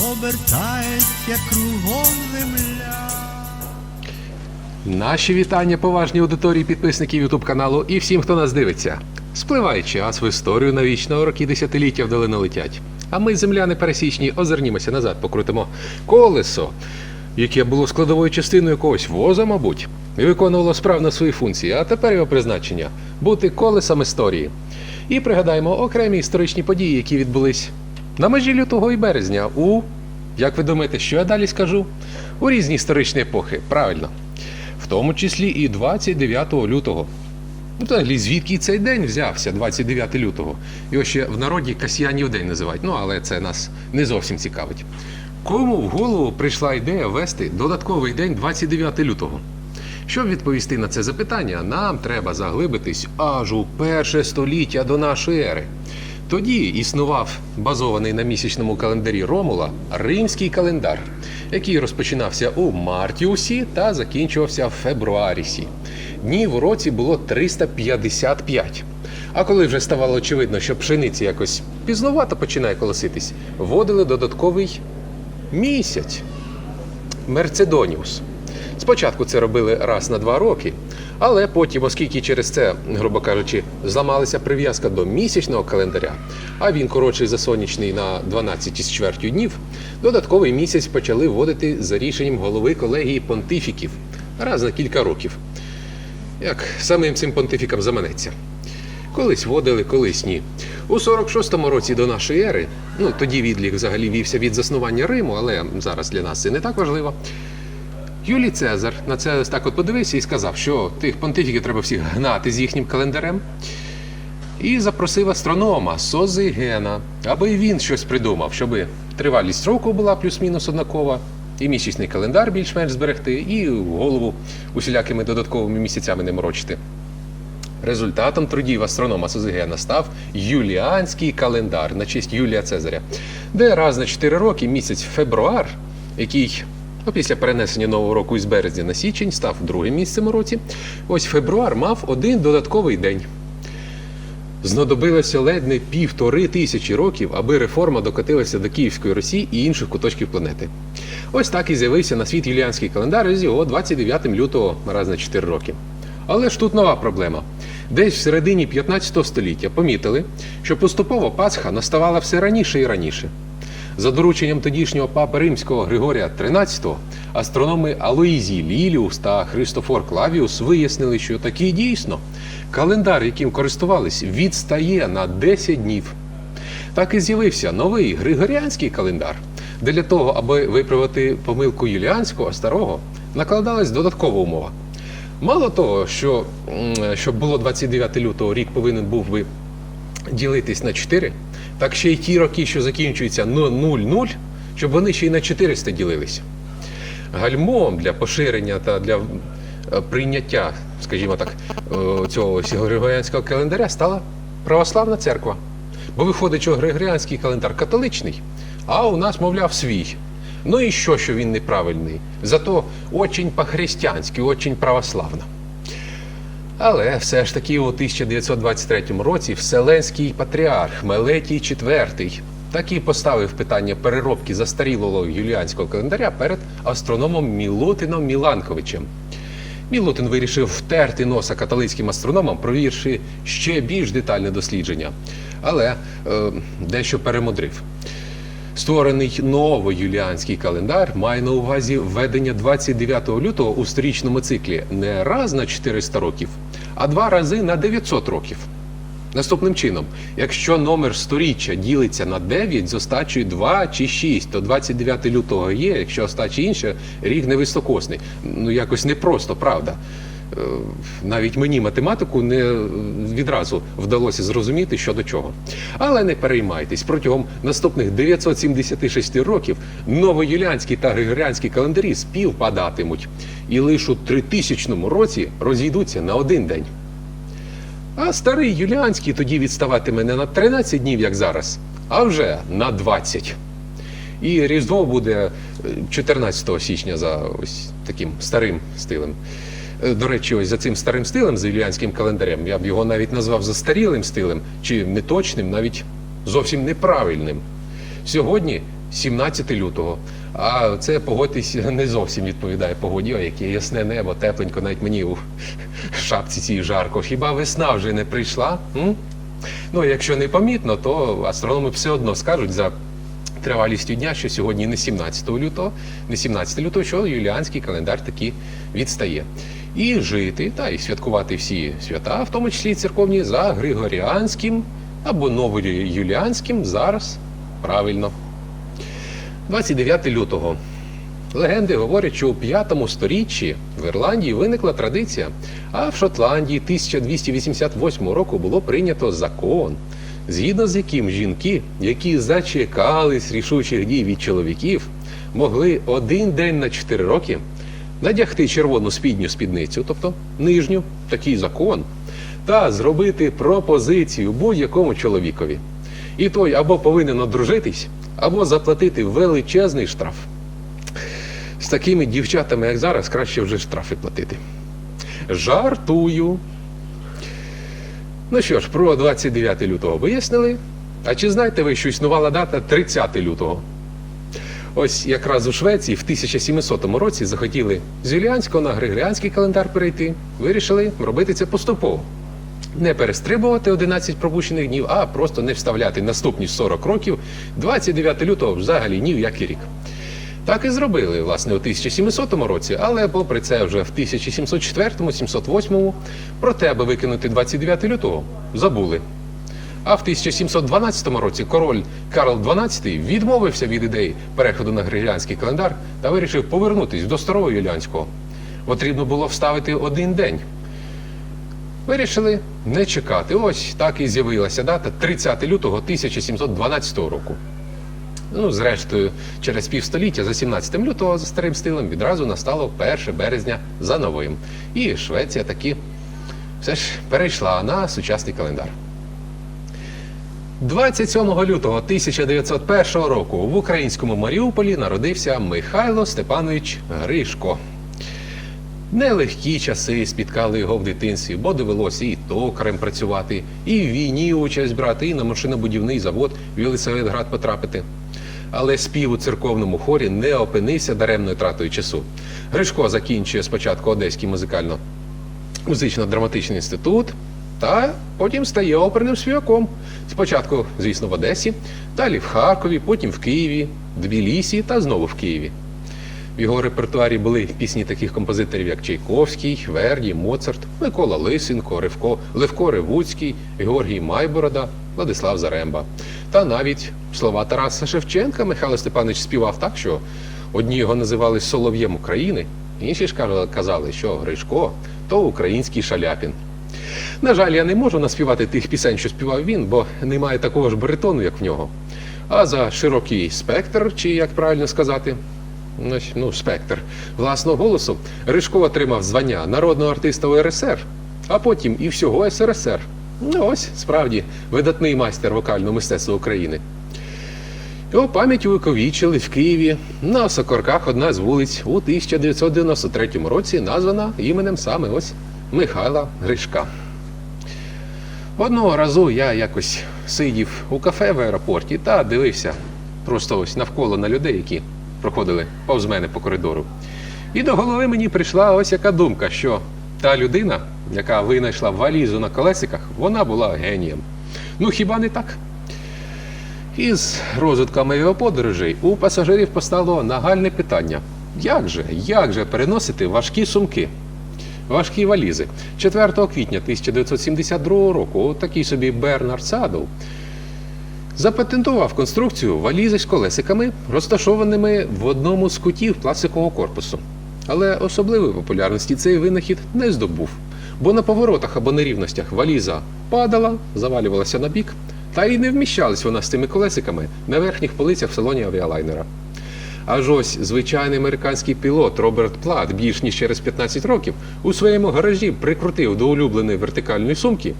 обертається кругом земля. Наші вітання поважній аудиторії підписників Ютуб каналу і всім, хто нас дивиться. Спливає час в історію навічно, роки десятиліття вдалину летять. А ми, земляни пересічні, озирнімося назад, покрутимо колесо, яке було складовою частиною якогось воза, мабуть, і виконувало справно свої функції, а тепер його призначення бути колесом історії. І пригадаємо окремі історичні події, які відбулись на межі лютого і березня у, як ви думаєте, що я далі скажу? У різні історичні епохи, правильно в тому числі і 29 лютого. Ну, взагалі, звідки цей день взявся, 29 лютого? Його ще в народі Касьянів день називають, ну але це нас не зовсім цікавить. Кому в голову прийшла ідея ввести додатковий день 29 лютого? Щоб відповісти на це запитання, нам треба заглибитись аж у перше століття до нашої ери. Тоді існував базований на місячному календарі Ромула римський календар, який розпочинався у Мартіусі та закінчувався в Фебруарісі. Днів у році було 355. А коли вже ставало очевидно, що пшениця якось пізновато починає колоситись, вводили додатковий місяць Мерцедоніус. Спочатку це робили раз на два роки, але потім, оскільки через це, грубо кажучи, зламалася прив'язка до місячного календаря, а він коротший за сонячний на 12 із чвертю днів, додатковий місяць почали вводити за рішенням голови колегії понтифіків раз на кілька років. Як самим цим понтифікам заманеться. Колись водили, колись ні. У 46-му році до нашої ери, ну тоді відлік взагалі вівся від заснування Риму, але зараз для нас це не так важливо. Юлій Цезар на це так от подивився і сказав, що тих понтифіків треба всіх гнати з їхнім календарем. І запросив астронома Созигена, аби він щось придумав, щоб тривалість року була плюс-мінус однакова, і місячний календар більш-менш зберегти, і голову усілякими додатковими місяцями не морочити. Результатом трудів астронома Созигена став юліанський календар на честь Юлія Цезаря, де раз на 4 роки місяць фебруар, який після перенесення нового року із березня на січень став другим місцем у році. Ось фебруар мав один додатковий день. Знадобилося ледь не півтори тисячі років, аби реформа докотилася до Київської Росії і інших куточків планети. Ось так і з'явився на світ юліанський календар з його 29 лютого раз на 4 роки. Але ж тут нова проблема. Десь в середині 15 століття помітили, що поступово Пасха наставала все раніше і раніше. За дорученням тодішнього папи римського Григорія XIII астрономи Алоїзій Ліліус та Христофор Клавіус вияснили, що таки дійсно календар, яким користувались, відстає на 10 днів. Так і з'явився новий Григоріанський календар, де для того, аби виправити помилку юліанського старого, накладалась додаткова умова. Мало того, що щоб було 29 лютого, рік повинен був би ділитись на 4, так ще й ті роки, що закінчуються на 0-0, щоб вони ще й на 400 ділилися. Гальмом для поширення та для е, прийняття, скажімо так, е, цього григоріанського календаря стала православна церква. Бо виходить, що григоріанський календар католичний, а у нас, мовляв, свій. Ну і що, що він неправильний? Зато очень по-християнськи, очень православно. Але все ж таки у 1923 році Вселенський патріарх Мелетій IV таки поставив питання переробки застарілого юліанського календаря перед астрономом Мілутином Міланковичем. Мілутин вирішив втерти носа католицьким астрономам, провівши ще більш детальне дослідження, але е, дещо перемудрив. Створений новий юліанський календар має на увазі введення 29 лютого у сторічному циклі не раз на 400 років, а два рази на 900 років. Наступним чином, якщо номер сторіччя ділиться на 9 з остачею 2 чи 6, то 29 лютого є, якщо остача інша, рік невисокосний. Ну якось непросто, правда. Е, навіть мені математику не е, відразу вдалося зрозуміти, що до чого. Але не переймайтесь, протягом наступних 976 років новоюліанські та григоріанські календарі співпадатимуть і лише у 3000 році розійдуться на один день. А старий юліанський тоді відставатиме не на 13 днів, як зараз, а вже на 20. І Різдво буде е, 14 січня за ось таким старим стилем. Е, До речі, ось за цим старим стилем, з юліанським календарем, я б його навіть назвав застарілим стилем, чи неточним, навіть зовсім неправильним. Сьогодні 17 лютого. А це погодьтесь не зовсім відповідає погоді, Ой, яке ясне небо, тепленько, навіть мені у шапці цій жарко. Хіба весна вже не прийшла? М? Ну, якщо не помітно, то астрономи все одно скажуть за тривалістю дня, що сьогодні не 17 лютого, не 17 лютого, що юліанський календар таки відстає. І жити та і святкувати всі свята, в тому числі церковні, за Григоріанським або новоюліанським зараз правильно. 29 лютого. Легенди говорять, що у 5 сторіччі в Ірландії виникла традиція, а в Шотландії 1288 року було прийнято закон, згідно з яким жінки, які зачекались рішучих дій від чоловіків, могли один день на 4 роки надягти червону спідню спідницю, тобто нижню, такий закон, та зробити пропозицію будь-якому чоловікові. І той або повинен одружитись, або заплатити величезний штраф. З такими дівчатами, як зараз, краще вже штрафи платити. Жартую. Ну що ж, про 29 лютого вияснили. А чи знаєте ви, що існувала дата 30 лютого? Ось якраз у Швеції в 1700 році захотіли з юліанського на григоріанський календар перейти. Вирішили робити це поступово. Не перестрибувати 11 пропущених днів, а просто не вставляти наступні 40 років 29 лютого взагалі ні в який рік. Так і зробили, власне, у 1700 році, але попри це вже в 1704-708, проте, аби викинути 29 лютого, забули. А в 1712 році король Карл XII відмовився від ідеї переходу на григоріанський календар та вирішив повернутись до старого юліанського. Потрібно було вставити один день. Вирішили не чекати. Ось так і з'явилася дата 30 лютого 1712 року. Ну, зрештою, через півстоліття за 17 лютого за старим стилем відразу настало 1 березня за новим. І Швеція таки все ж перейшла на сучасний календар. 27 лютого 1901 року в українському Маріуполі народився Михайло Степанович Гришко. Нелегкі часи спіткали його в дитинстві, бо довелося і токарем працювати, і в війні участь брати, і на машинобудівний завод в Єлисаветград потрапити. Але спів у церковному хорі не опинився даремною тратою часу. Гришко закінчує спочатку Одеський музикально музично-драматичний інститут, та потім стає оперним співаком. Спочатку, звісно, в Одесі, далі в Харкові, потім в Києві, Тбілісі та знову в Києві. В його репертуарі були пісні таких композиторів, як Чайковський, Верді, Моцарт, Микола Лисенко, Ревко, Левко Ревуцький, Георгій Майборода, Владислав Заремба. Та навіть слова Тараса Шевченка Михайло Степанович співав так, що одні його називали Солов'єм України, інші ж казали, що Гришко то український шаляпін. На жаль, я не можу наспівати тих пісень, що співав він, бо немає такого ж баритону, як в нього. А за широкий спектр, чи як правильно сказати, ну, спектр власного голосу, Гришко отримав звання народного артиста УРСР, а потім і всього СРСР. Ну ось, справді, видатний майстер вокального мистецтва України. Його пам'ять увековічили в Києві на Сокорках одна з вулиць у 1993 році, названа іменем саме ось Михайла Гришка. Одного разу я якось сидів у кафе в аеропорті та дивився просто ось навколо на людей, які проходили повз мене по коридору. І до голови мені прийшла ось яка думка, що та людина, яка винайшла валізу на колесиках, вона була генієм. Ну хіба не так? Із розвитками його подорожей у пасажирів постало нагальне питання: як же, як же переносити важкі сумки, важкі валізи? 4 квітня 1972 року такий собі Бернард Садов запатентував конструкцію валізи з колесиками, розташованими в одному з кутів пластикового корпусу. Але особливої популярності цей винахід не здобув, бо на поворотах або нерівностях валіза падала, завалювалася на бік, та й не вміщалась вона з цими колесиками на верхніх полицях в салоні авіалайнера. Аж ось звичайний американський пілот Роберт Плат більш ніж через 15 років у своєму гаражі прикрутив до улюбленої вертикальної сумки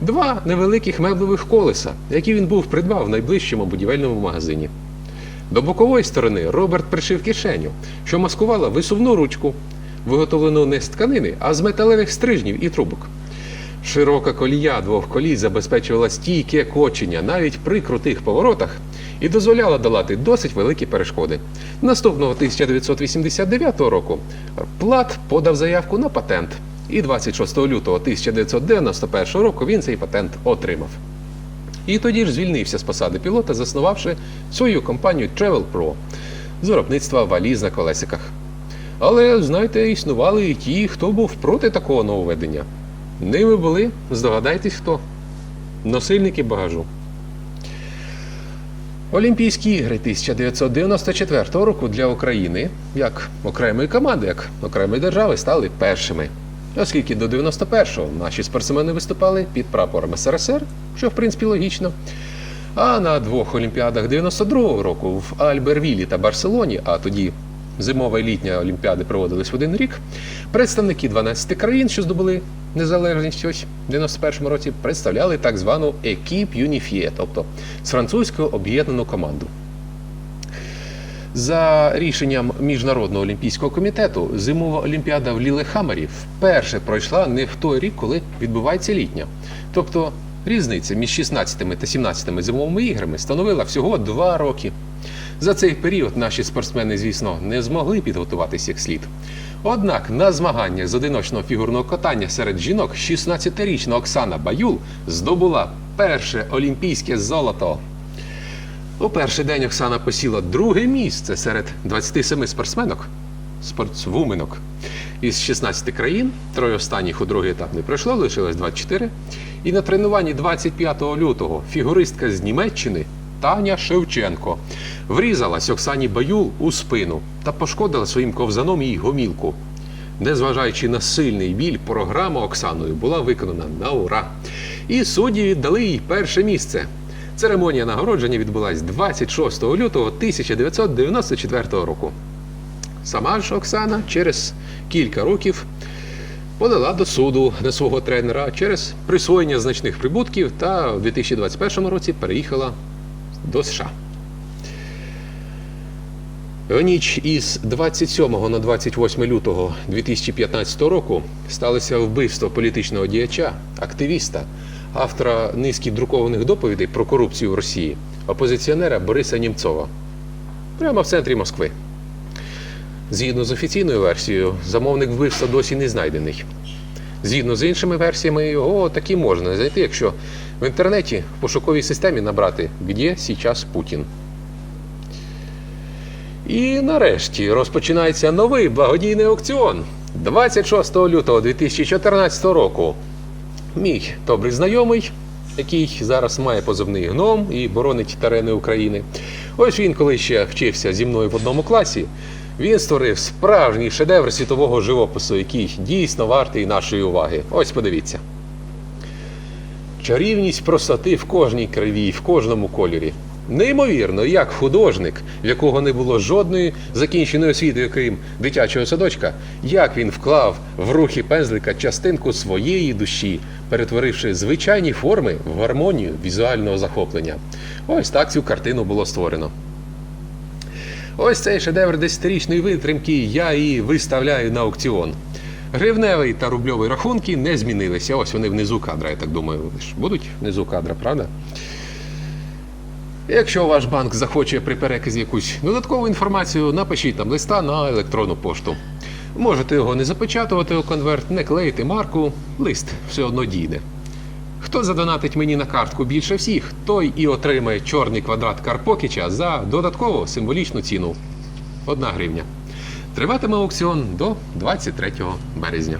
два невеликих меблевих колеса, які він був придбав в найближчому будівельному магазині. До бокової сторони Роберт пришив кишеню, що маскувала висувну ручку, виготовлену не з тканини, а з металевих стрижнів і трубок. Широка колія двох колій забезпечувала стійке кочення навіть при крутих поворотах і дозволяла долати досить великі перешкоди. Наступного 1989 року Плат подав заявку на патент, і 26 лютого 1991 року він цей патент отримав. І тоді ж звільнився з посади пілота, заснувавши свою компанію Travel Pro з виробництва валіз на колесиках. Але, знаєте, існували і ті, хто був проти такого нововведення. Ними були, здогадайтесь хто? Носильники багажу. Олімпійські ігри 1994 року для України як окремої команди, як окремої держави стали першими. Оскільки до 91-го наші спортсмени виступали під прапором СРСР, що в принципі логічно. А на двох Олімпіадах 92-го року в Альбервілі та Барселоні, а тоді зимова і літня Олімпіади проводились в один рік, представники 12 країн, що здобули незалежність ось в 91-му році, представляли так звану Екіп Юніфіє, тобто з французького об'єднану команду. За рішенням Міжнародного олімпійського комітету, зимова олімпіада в Лілехаммері вперше пройшла не в той рік, коли відбувається літня. Тобто різниця між 16 та 17 зимовими іграми становила всього два роки. За цей період наші спортсмени, звісно, не змогли підготуватися як слід. Однак на змаганнях з одиночного фігурного катання серед жінок 16-річна Оксана Баюл здобула перше олімпійське золото. У перший день Оксана посіла друге місце серед 27 спортсменок, спортсвуменок із 16 країн. Троє останніх у другий етап не пройшло, лишилось 24. І на тренуванні 25 лютого фігуристка з Німеччини Таня Шевченко врізалась Оксані Баюл у спину та пошкодила своїм ковзаном її гомілку. Незважаючи на сильний біль, програма Оксаною була виконана на ура. І судді віддали їй перше місце. Церемонія нагородження відбулась 26 лютого 1994 року. Сама ж Оксана через кілька років подала до суду на свого тренера через присвоєння значних прибутків та в 2021 році переїхала до США. В ніч із 27 на 28 лютого 2015 року сталося вбивство політичного діяча, активіста, автора низки друкованих доповідей про корупцію в Росії, опозиціонера Бориса Німцова. Прямо в центрі Москви. Згідно з офіційною версією, замовник вбивства досі не знайдений. Згідно з іншими версіями, його таки можна знайти, якщо в інтернеті в пошуковій системі набрати «Где сейчас Путін?». І нарешті розпочинається новий благодійний аукціон 26 лютого 2014 року. Мій добрий знайомий, який зараз має позивний гном і боронить терени України. Ось він, коли ще вчився зі мною в одному класі, він створив справжній шедевр світового живопису, який дійсно вартий нашої уваги. Ось подивіться. Чарівність простоти в кожній криві, в кожному кольорі. Неймовірно, як художник, в якого не було жодної закінченої освіти, окрім дитячого садочка, як він вклав в рухи пензлика частинку своєї душі, перетворивши звичайні форми в гармонію візуального захоплення. Ось так цю картину було створено. Ось цей шедевр десятирічної витримки я і виставляю на аукціон. Гривневий та рубльовий рахунки не змінилися. Ось вони внизу кадра, я так думаю, ж будуть внизу кадра, правда? Якщо ваш банк захоче при переказі якусь додаткову інформацію, напишіть там листа на електронну пошту. Можете його не запечатувати у конверт, не клеїти марку, лист все одно дійде. Хто задонатить мені на картку більше всіх, той і отримає чорний квадрат Карпокіча за додаткову символічну ціну 1 гривня. Триватиме аукціон до 23 березня.